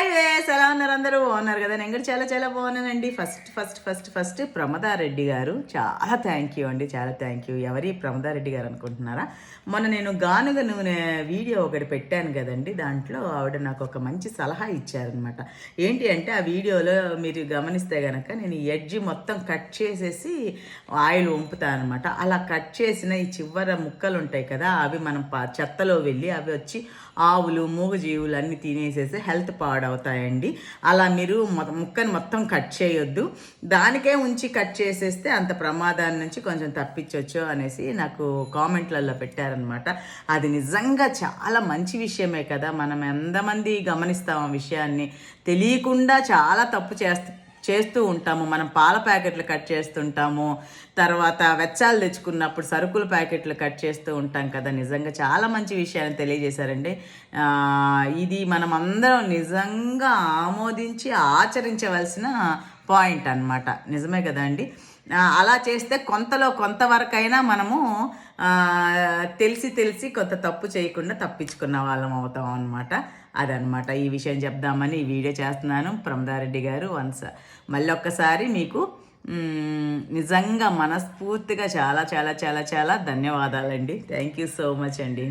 Hi వేస్ ఎలా ఉన్నారు అందరూ? బాగున్నారు కదా? నేను కూడా చాలా చాలా బాగున్నానండి. First first first first Pramadareddy గారు. చాలా థ్యాంక్ యూ అండి చాలా థ్యాంక్ యూ ఎవరి ప్రమదారెడ్డి గారు అనుకుంటున్నారా? మొన్న నేను గానుగ నూనె వీడియో ఒకటి పెట్టాను కదండి. దాంట్లో ఆవిడ నాకు ఒక మంచి సలహా ఇచ్చారనమాట ఏంటి అంటే ఆ వీడియోలో మీరు గమనిస్తే కనుక నేను ఈ ఎడ్జి మొత్తం కట్ చేసేసి ఆయిల్ వంపుతాను అనమాట అలా కట్ చేసిన ఈ చివర ముక్కలు ఉంటాయి కదా అవి మనం చెత్తలో వెళ్ళి అవి వచ్చి ఆవులు మూగజీవులు అన్నీ తినేసేసి హెల్త్ అవుతాయండి. అలా మీరు ముక్కని మొత్తం కట్ చేయొద్దు. దానికే ఉంచి కట్ చేసేస్తే అంత ప్రమాదాన్ని నుంచి కొంచెం తప్పించవచ్చు అనేసి నాకు కామెంట్లలో పెట్టారనమాట అది నిజంగా చాలా మంచి విషయమే కదా. మనం ఎంతమంది గమనిస్తాం ఆ విషయాన్ని. తెలియకుండా చాలా తప్పు చేస్తా చేస్తూ ఉంటాము. మనం పాల ప్యాకెట్లు కట్ చేస్తుంటాము. తర్వాత వెచ్చాలు తెచ్చుకున్నప్పుడు సరుకుల ప్యాకెట్లు కట్ చేస్తూ ఉంటాం కదా. నిజంగా చాలా మంచి విషయాన్ని తెలియజేశారండి. ఇది మనం అందరం నిజంగా ఆమోదించి ఆచరించవలసిన పాయింట్ అన్నమాట. నిజమే కదండి అలా చేస్తే కొంతలో కొంతవరకైనా మనము తెలిసి తెలిసి కొంత తప్పు చేయకుండా తప్పించుకున్న వాళ్ళం అవుతాం అనమాట అదనమాట. ఈ విషయం చెప్దామని ఈ వీడియో చేస్తున్నాను. ప్రమదారెడ్డి గారు వన్స్ మళ్ళీ ఒక్కసారి మీకు నిజంగా మనస్ఫూర్తిగా చాలా చాలా చాలా చాలా ధన్యవాదాలండి. థ్యాంక్ యూ సో మచ్ అండి.